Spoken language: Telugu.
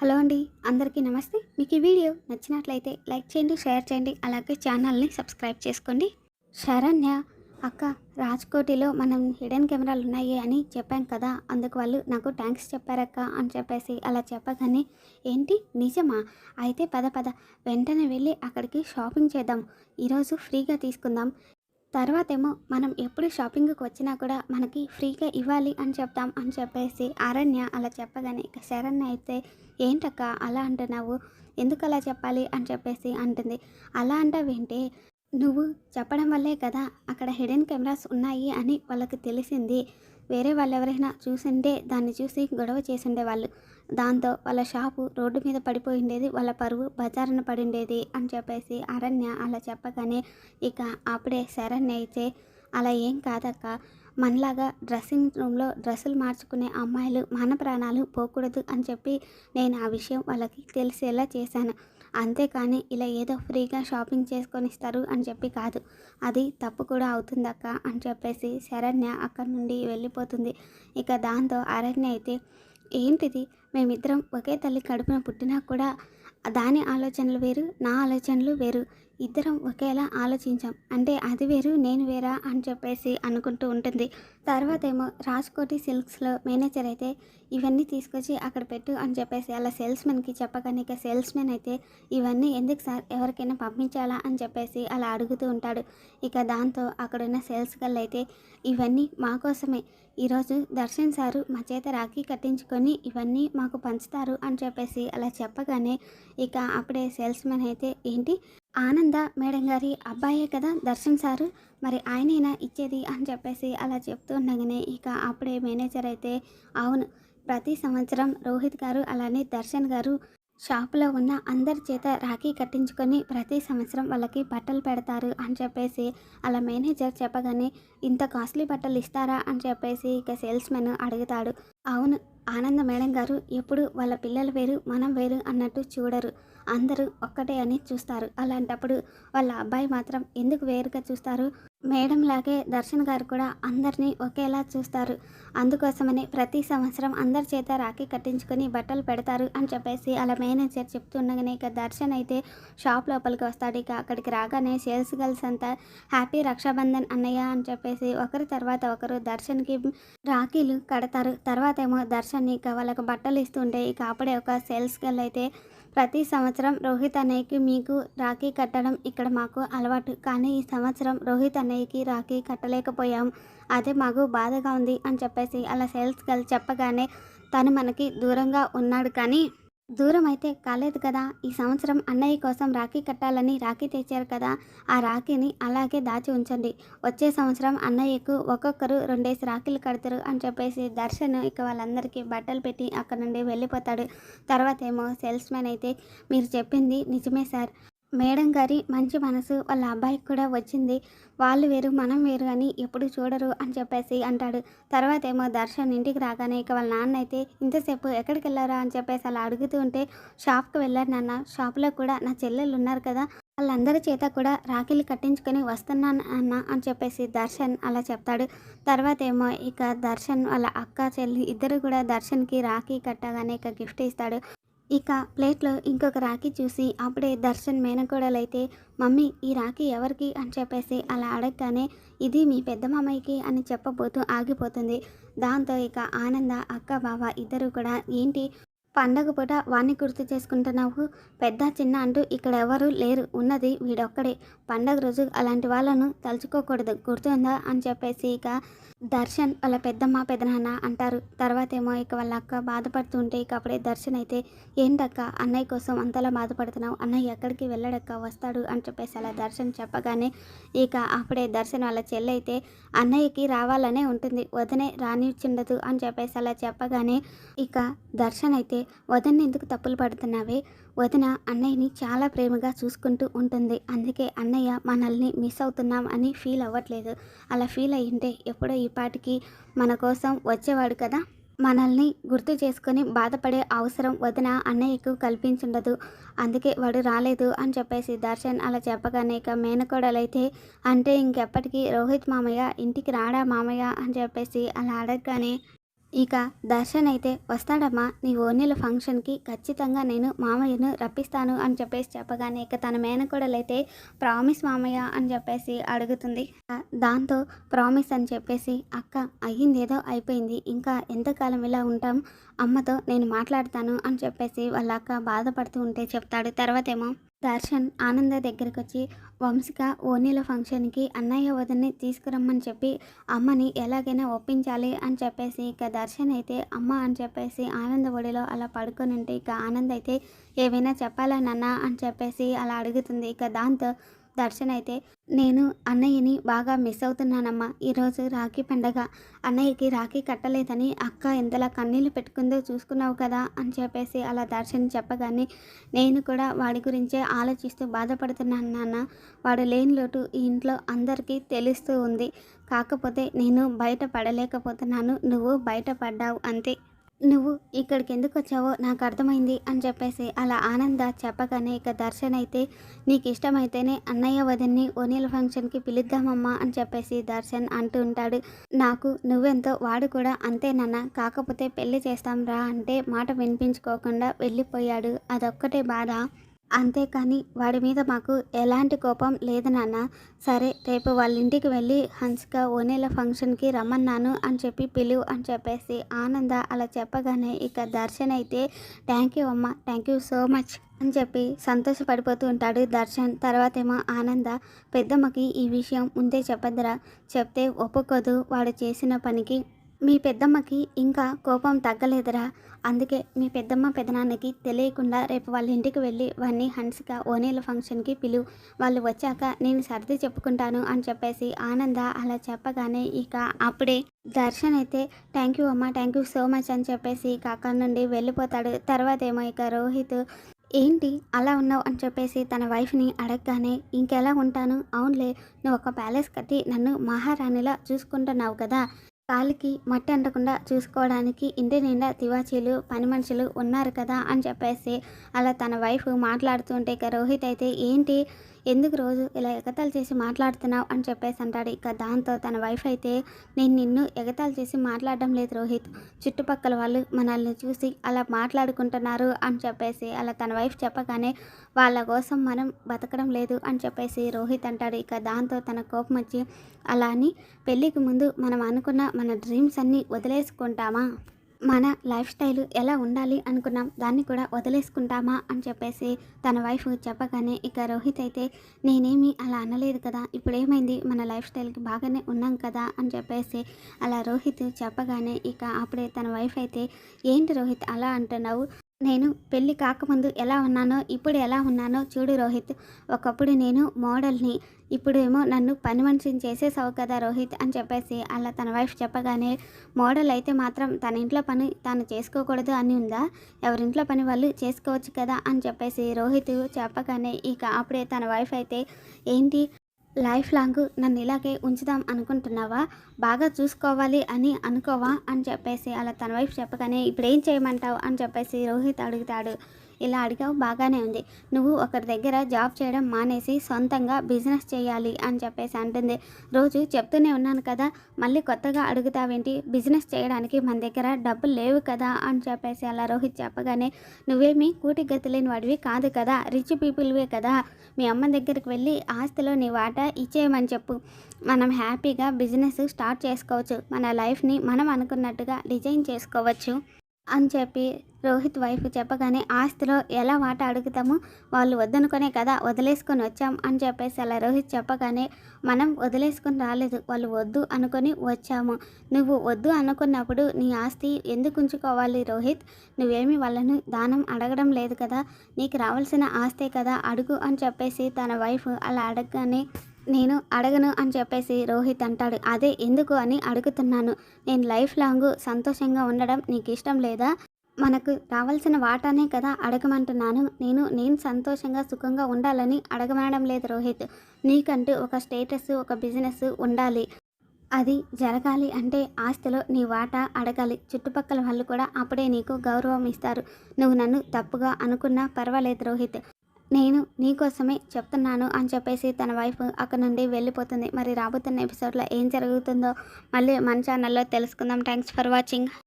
హలో అండి అందరికీ నమస్తే. మీకు ఈ వీడియో నచ్చినట్లయితే లైక్ చేయండి షేర్ చేయండి అలాగే ఛానల్ని సబ్స్క్రైబ్ చేసుకోండి. శరణ్య అక్క రాజ్కోటిలో మనం హిడెన్ కెమెరాలు ఉన్నాయి అని చెప్పాం కదా అందుకు వాళ్ళు నాకు థ్యాంక్స్ చెప్పారక్క అని చెప్పేసి అలా చెప్పగానే ఏంటి? నిజమా? అయితే పద పద వెంటనే వెళ్ళి అక్కడికి షాపింగ్ చేద్దాం. ఈరోజు ఫ్రీగా తీసుకుందాం. తర్వాత ఏమో మనం ఎప్పుడు షాపింగ్కి వచ్చినా కూడా మనకి ఫ్రీగా ఇవ్వాలి అని చెప్తాం అని చెప్పేసి అరణ్య అలా చెప్పగానే ఇక శరణ్య అయితే ఏంటక్క అలా అంటున్నావు? ఎందుకు అలా చెప్పాలి? అని చెప్పేసి అంటుంది. అలా అంటావేంటి నువ్వు చెప్పడం వల్లే కదా అక్కడ హిడెన్ కెమెరాస్ ఉన్నాయి అని వాళ్ళకి తెలిసింది. వేరే వాళ్ళు ఎవరైనా చూసిండే దాన్ని చూసి గొడవ చేసిండే వాళ్ళు. దాంతో వాళ్ళ షాపు రోడ్డు మీద పడిపోయిండేది వాళ్ళ పరువు బజారున పడిండేది అని చెప్పేసి అరణ్య అలా చెప్పగానే ఇక అప్పుడే శరణ్య అయితే అలా ఏం కాదక్క. మనలాగా డ్రెస్సింగ్ రూమ్లో డ్రెస్సులు మార్చుకునే అమ్మాయిలు మన ప్రాణాలు పోకూడదు అని చెప్పి నేను ఆ విషయం వాళ్ళకి తెలిసేలా చేశాను. అంతేకాని ఇలా ఏదో ఫ్రీగా షాపింగ్ చేసుకొని ఇస్తారు అని చెప్పి కాదు. అది తప్పు కూడా అవుతుందక్క అని చెప్పేసి శరణ్య అక్కడి నుండి వెళ్ళిపోతుంది. ఇక దాంతో అరణ్య అయితే ఏంటిది? మేమిద్దరం ఒకే తల్లి కడుపున పుట్టినా కూడా దాని ఆలోచనలు వేరు నా ఆలోచనలు వేరు. ఇద్దరం ఒకేలా ఆలోచించాం. అంటే అది వేరు నేను వేరా అని చెప్పేసి అనుకుంటూ ఉంటుంది. తర్వాత ఏమో రాజ్కోటి సిల్క్స్లో మేనేజర్ అయితే ఇవన్నీ తీసుకొచ్చి అక్కడ పెట్టు అని చెప్పేసి అలా సేల్స్మెన్కి చెప్పగానే ఇక సేల్స్మెన్ అయితే ఇవన్నీ ఎందుకు సార్ ఎవరికైనా పంపించాలా అని చెప్పేసి అలా అడుగుతూ ఉంటాడు. ఇక దాంతో అక్కడున్న సేల్స్ గల్ అయితే ఇవన్నీ మా కోసమే. ఈరోజు దర్శన్ సారు మా చేత రాఖీ కట్టించుకొని ఇవన్నీ మాకు పంచుతారు అని చెప్పేసి అలా చెప్పగానే ఇక అప్పుడే సేల్స్మెన్ అయితే ఏంటి ఆనంద మేడం గారి అబ్బాయే కదా దర్శన్ సారు? మరి ఆయనైనా ఇచ్చేది అని చెప్పేసి అలా చెప్తూ ఉండగానే ఇక అప్పుడే మేనేజర్ అయితే అవును ప్రతి సంవత్సరం రోహిత్ గారు అలానే దర్శన్ గారు షాపులో ఉన్న అందరి చేత రాఖీ కట్టించుకొని ప్రతి సంవత్సరం వాళ్ళకి బట్టలు పెడతారు అని చెప్పేసి అలా మేనేజర్ చెప్పగానే ఇంత కాస్ట్లీ బట్టలు ఇస్తారా అని చెప్పేసి ఇక సేల్స్మెన్ అడుగుతాడు. అవును ఆనంద మేడం గారు ఎప్పుడు వాళ్ళ పిల్లలు వేరు మనం వేరు అన్నట్టు చూడరు. అందరూ ఒక్కటే అని చూస్తారు. అలాంటప్పుడు వాళ్ళ అబ్బాయి మాత్రం ఎందుకు వేరుగా చూస్తారు? మేడం లాగే దర్శన్ గారు కూడా అందరినీ ఒకేలా చూస్తారు. అందుకోసమని ప్రతి సంవత్సరం అందరి చేత రాఖీ కట్టించుకొని బట్టలు పెడతారు అని చెప్పేసి అలా మేనేజర్ చెప్తుండగానే ఇక దర్శన్ అయితే షాప్ లోపలికి వస్తాడు. ఇక అక్కడికి రాగానే సేల్స్ గర్ల్స్ అంతా హ్యాపీ రక్షాబంధన్ అన్నయ్య అని చెప్పేసి ఒకరి తర్వాత ఒకరు దర్శన్కి రాఖీలు కడతారు. తర్వాత ఏమో దర్శన్ ఇక వాళ్ళకి బట్టలు ఇస్తుంటే ఇక అప్పుడే ఒక సేల్స్ గర్ల్ అయితే ప్రతి సంవత్సరం రోహిత్ అన్నయ్యకి మీకు రాఖీ కట్టడం ఇక్కడ మాకు అలవాటు. కానీ ఈ సంవత్సరం రోహిత్ అన్నయ్యకి రాఖీ కట్టలేకపోయాం. అదే మాకు బాధగా ఉంది అని చెప్పేసి అలా సేల్స్ గర్ల్ చెప్పగానే తను మనకి దూరంగా ఉన్నాడు కానీ దూరం అయితే కాలేదు కదా. ఈ సంవత్సరం అన్నయ్య కోసం రాఖీ కట్టాలని రాఖీ తెచ్చారు కదా. ఆ రాఖీని అలాగే దాచి ఉంచండి. వచ్చే సంవత్సరం అన్నయ్యకు ఒక్కొక్కరు రెండేసి రాఖీలు కడతారు అని చెప్పేసి దర్శన్ ఇక వాళ్ళందరికీ బట్టలు పెట్టి అక్కడ నుండి వెళ్ళిపోతాడు. తర్వాత ఏమో సేల్స్ మ్యాన్ అయితే మీరు చెప్పింది నిజమే సార్. మేడం గారి మంచి మనసు వాళ్ళ అబ్బాయికి కూడా వచ్చింది. వాళ్ళు వేరు మనం వేరు అని ఎప్పుడు చూడరు అని చెప్పేసి అంటాడు. తర్వాత ఏమో దర్శన్ ఇంటికి రాగానే ఇక వాళ్ళ నాన్న అయితే ఇంతసేపు ఎక్కడికి వెళ్ళారా? అని చెప్పేసి అలా అడుగుతూ ఉంటే షాప్కి వెళ్ళారు నాన్న. షాప్లో కూడా నా చెల్లెలు ఉన్నారు కదా. వాళ్ళందరి చేత కూడా రాఖీలు కట్టించుకొని వస్తున్నాను అన్న అని చెప్పేసి దర్శన్ అలా చెప్తాడు. తర్వాత ఏమో ఇక దర్శన్ వాళ్ళ అక్క చెల్లి ఇద్దరు కూడా దర్శన్కి రాఖీ కట్టగానే ఇక గిఫ్ట్ ఇస్తాడు. ఇక ప్లేట్లో ఇంకొక రాఖీ చూసి అప్పుడే దర్శన్ మేనకోడలైతే మమ్మీ ఈ రాఖీ ఎవరికి? అని చెప్పేసి అలా అడగగానే ఇది మీ పెద్ద మామయ్యకి అని చెప్పబోతూ ఆగిపోతుంది. దాంతో ఇక ఆనంద అక్క బావ ఇద్దరు కూడా ఏంటి? పండగ పూట వాణ్ణి గుర్తు చేసుకుంటున్నావు? పెద్ద చిన్న అంటూ ఇక్కడ ఎవరు లేరు. ఉన్నది వీడొక్కడే. పండగ రోజు అలాంటి వాళ్ళను తలుచుకోకూడదు. గుర్తుందా? అని చెప్పేసి ఇక దర్శన్ వాళ్ళ పెద్దమ్మ పెదనాన్న అంటారు. తర్వాత ఏమో ఇక వాళ్ళ అక్క బాధపడుతుంటే ఇక అప్పుడే దర్శన్ అయితే ఏంటక్క? అన్నయ్య కోసం అంతలా బాధపడుతున్నావు? అన్నయ్య ఎక్కడికి వెళ్ళడక్క? వస్తాడు? అని చెప్పేసి అలా దర్శన్ చెప్పగానే ఇక అప్పుడే దర్శన్ వాళ్ళ చెల్లి అయితే అన్నయ్యకి రావాలనే ఉంటుంది. వదనే రానిచ్చిండదు. అని చెప్పేసి అలా చెప్పగానే ఇక దర్శన్ అయితే వదన్ని ఎందుకు తప్పులు పడుతున్నావే? వదిన అన్నయ్యని చాలా ప్రేమగా చూసుకుంటూ ఉంటుంది. అందుకే అన్నయ్య మనల్ని మిస్ అవుతున్నాం అని ఫీల్ అవ్వట్లేదు. అలా ఫీల్ అయ్యింటే ఎప్పుడో ఈ పాటికి మన కోసం వచ్చేవాడు కదా? మనల్ని గుర్తు చేసుకొని బాధపడే అవసరం వదిన అన్నయ్యకు కల్పించుండదు. అందుకే వాడు రాలేదు అని చెప్పేసి దర్శన్ అలా చెప్పగానే ఇక మేనకోడలైతే అంటే ఇంకెప్పటికీ రోహిత్ మామయ్య ఇంటికి రాడా మామయ్య అని చెప్పేసి అలా అడగగానే ఇక దర్శన్ అయితే వస్తాడమ్మా. నీ ఓనీల ఫంక్షన్కి ఖచ్చితంగా నేను మామయ్యను రప్పిస్తాను అని చెప్పేసి చెప్పగానే ఇక తన మేనకోడలైతే ప్రామిస్ మామయ్య అని చెప్పేసి అడుగుతుంది. దాంతో ప్రామిస్ అని చెప్పేసి అక్క అయ్యింది ఏదో అయిపోయింది. ఇంకా ఎంతకాలం ఇలా ఉంటాం? అమ్మతో నేను మాట్లాడతాను అని చెప్పేసి వాళ్ళ అక్క బాధపడుతూ ఉంటే చెప్తాడు. తర్వాత ఏమో దర్శన్ ఆనంద దగ్గరికి వచ్చి వంశిక ఓనీల ఫంక్షన్కి అన్నయ్య వదిన్ని తీసుకురమ్మని చెప్పి అమ్మని ఎలాగైనా ఒప్పించాలి అని చెప్పేసి ఇక దర్శన్ అయితే అమ్మ అని చెప్పేసి ఆనంద ఒడిలో అలా పడుకొని ఉంటే ఇక ఆనంద్ అయితే ఏవైనా చెప్పాలా నాన్న? అని చెప్పేసి అలా అడుగుతుంది. ఇక దాంతో దర్శన్ అయితే నేను అన్నయ్యని బాగా మిస్ అవుతున్నానమ్మా. ఈరోజు రాఖీ పండగ. అన్నయ్యకి రాఖీ కట్టలేదని అక్క ఎంతలా కన్నీళ్ళు పెట్టుకుందో చూసుకున్నావు కదా అని చెప్పేసి అలా దర్శన్ చెప్పగానే నేను కూడా వాడి గురించే ఆలోచిస్తూ బాధపడుతున్నాను నాన్న. వాడు లేని లోటు ఈ ఇంట్లో అందరికీ తెలుస్తూ ఉంది. కాకపోతే నేను బయట పడలేకపోతున్నాను. నువ్వు బయట పడ్డావు అంతే. నువ్వు ఇక్కడికి ఎందుకు వచ్చావో నాకు అర్థమైంది అని చెప్పేసి అలా ఆనంద చెప్పగానే ఇక దర్శన్ అయితే నీకు ఇష్టమైతేనే అన్నయ్య వదిన్ని ఓనీల ఫంక్షన్కి పిలుద్దామమ్మా అని చెప్పేసి దర్శన్ అంటూ ఉంటాడు. నాకు నువ్వెంతో వాడు కూడా అంతేనన్న కాకపోతే పెళ్ళి చేస్తాం రా అంటే మాట వినిపించుకోకుండా వెళ్ళిపోయాడు. అదొక్కటే బాధ. అంతేకాని వాడి మీద మాకు ఎలాంటి కోపం లేదు నాన్న. సరే రేపు వాళ్ళ ఇంటికి వెళ్ళి హన్సిక ఓనేల ఫంక్షన్కి రమ్మన్నాను అని చెప్పి పిలువు అని చెప్పేసి ఆనంద అలా చెప్పగానే ఇక దర్శన్ అయితే థ్యాంక్ యూ అమ్మ థ్యాంక్ యూ సో మచ్ అని చెప్పి సంతోషపడిపోతూ ఉంటాడు దర్శన్. తర్వాత ఏమో ఆనంద పెద్దమ్మకి ఈ విషయం ముందే చెప్పద్దురా. చెప్తే ఒప్పుకోదు వాడు చేసిన పనికి మీ పెద్దమ్మకి ఇంకా కోపం తగ్గలేదురా. అందుకే మీ పెద్దమ్మ పెదనాన్నకి తెలియకుండా రేపు వాళ్ళ ఇంటికి వెళ్ళి వాడిని హన్సిక ఓనేల ఫంక్షన్కి పిలువు వాళ్ళు వచ్చాక నేను సర్ది చెప్పుకుంటాను అని చెప్పేసి ఆనంద అలా చెప్పగానే ఇక అప్పుడే దర్శన్ అయితే థ్యాంక్ యూ అమ్మ థ్యాంక్ యూ సో మచ్ అని చెప్పేసి ఇక అక్కడి నుండి వెళ్ళిపోతాడు. తర్వాత ఏమో ఇక రోహిత్ ఏంటి అలా ఉన్నావు? అని చెప్పేసి తన వైఫ్ని అడగగానే ఇంకెలా ఉంటాను? అవునులే నువ్వు ఒక ప్యాలెస్ కట్టి నన్ను మహారాణిలా చూసుకుంటున్నావు కదా. కాలికి మట్టి అంటకుండా చూసుకోవడానికి ఇంటి నిండా తివాచీలు పని మనుషులు ఉన్నారు కదా అని చెప్పేసి అలా తన వైఫ్ మాట్లాడుతుంటే ఇక రోహిత్ అయితే ఏంటి ఎందుకు రోజు ఇలా ఎగతాలు చేసి మాట్లాడుతున్నావు అని చెప్పేసి అంటాడు. ఇక దాంతో తన వైఫ్ అయితే నేను నిన్ను ఎగతాలు చేసి మాట్లాడడం లేదు రోహిత్. చుట్టుపక్కల వాళ్ళు మనల్ని చూసి అలా మాట్లాడుకుంటున్నారు అని చెప్పేసి అలా తన వైఫ్ చెప్పగానే వాళ్ళ కోసం మనం బతకడం లేదు అని చెప్పేసి రోహిత్ అంటాడు. ఇక దాంతో తన కోపం వచ్చి అలా అని పెళ్ళికి ముందు మనం అనుకున్న మన డ్రీమ్స్ అన్నీ వదిలేసుకుంటామా? మన లైఫ్ స్టైల్ ఎలా ఉండాలి అనుకున్నాం దాన్ని కూడా వదిలేసుకుంటామా అని చెప్పేసి తన వైఫ్ చెప్పగానే ఇక రోహిత్ అయితే నేనేమి అలా అనలేదు కదా ఇప్పుడు ఏమైంది మన లైఫ్ స్టైల్కి బాగానే ఉన్నాం కదా అని చెప్పేసి అలా రోహిత్ చెప్పగానే ఇక అప్పుడే తన వైఫ్ అయితే ఏంటి రోహిత్ అలా అంటున్నావు? నేను పెళ్ళి కాకముందు ఎలా ఉన్నానో ఇప్పుడు ఎలా ఉన్నానో చూడు రోహిత్. ఒకప్పుడు నేను మోడల్ని ఇప్పుడేమో నన్ను పని మనిషిని చేసేసావు కదా రోహిత్ అని చెప్పేసి అలా తన వైఫ్ చెప్పగానే మోడల్ అయితే మాత్రం తన ఇంట్లో పని తాను చేసుకోకూడదు అని ఉందా? ఎవరింట్లో పని వాళ్ళు చేసుకోవచ్చు కదా అని చెప్పేసి రోహిత్ చెప్పగానే ఇక అప్పుడే తన వైఫ్ అయితే ఏంటి లైఫ్ లాంగ్ నన్ను ఇలాగే ఉంచుదాం అనుకుంటున్నావా? బాగా చూసుకోవాలి అని అనుకోవా? అని చెప్పేసి అలా తన వైఫ్ చెప్పగానే ఇప్పుడు ఏం చేయమంటావు? అని చెప్పేసి రోహిత్ అడుగుతాడు. ఇలా అడిగావు బాగానే ఉంది. నువ్వు ఒకరి దగ్గర జాబ్ చేయడం మానేసి సొంతంగా బిజినెస్ చేయాలి అని చెప్పేసి అంటుంది. రోజు చెప్తూనే ఉన్నాను కదా మళ్ళీ కొత్తగా అడుగుతావేంటి? బిజినెస్ చేయడానికి మన దగ్గర డబ్బులు లేవు కదా అని చెప్పేసి అలా రోహిత్ చెప్పగానే నువ్వేమి కూటి గతి లేని వాడివి కాదు కదా రిచ్ పీపుల్వే కదా. మీ అమ్మ దగ్గరికి వెళ్ళి ఆస్తిలో నీ వాటా ఇచ్చేయమని చెప్పు. మనం హ్యాపీగా బిజినెస్ స్టార్ట్ చేసుకోవచ్చు. మన లైఫ్ని మనం అనుకున్నట్టుగా డిజైన్ చేసుకోవచ్చు. అని చెప్పి రోహిత్ వైఫ్ చెప్పగానే ఆస్తిలో ఎలా వాట అడుగుతాము వాళ్ళు వద్దనుకునే కదా వదిలేసుకొని వచ్చాం అని చెప్పేసి అలా రోహిత్ చెప్పగానే మనం వదిలేసుకొని రాలేదు వాళ్ళు వద్దు అనుకొని వచ్చాము. నువ్వు వద్దు అనుకున్నప్పుడు నీ ఆస్తి ఎందుకు ఉంచుకోవాలి రోహిత్? నువ్వేమి వాళ్ళను దానం అడగడం లేదు కదా నీకు రావాల్సిన ఆస్తే కదా అడుగు అని చెప్పేసి తన వైఫ్ అలా అడగగానే నేను అడగను అని చెప్పేసి రోహిత్ అంటాడు. అదే ఎందుకు అని అడుగుతున్నాను. నేను లైఫ్ లాంగ్ సంతోషంగా ఉండడం నీకు ఇష్టం లేదా? మనకు రావాల్సిన వాటానే కదా అడగమంటున్నాను. నేను నేను సంతోషంగా సుఖంగా ఉండాలని అడగమనడం లేదు రోహిత్. నీకంటూ ఒక స్టేటస్ ఒక బిజినెస్ ఉండాలి. అది జరగాలి అంటే ఆస్తిలో నీ వాటా అడగాలి. చుట్టుపక్కల వాళ్ళు కూడా అప్పుడే నీకు గౌరవం ఇస్తారు. నువ్వు నన్ను తప్పుగా అనుకున్నా పర్వాలేదు రోహిత్. నేను నీకోసమే చెప్తున్నాను అని చెప్పేసి తన వైఫ్ అక్కడ నుండి వెళ్ళిపోతుంది. మరి రాబోతున్న ఎపిసోడ్లో ఏం జరుగుతుందో మళ్ళీ మన ఛానల్లో తెలుసుకుందాం. Thanks for watching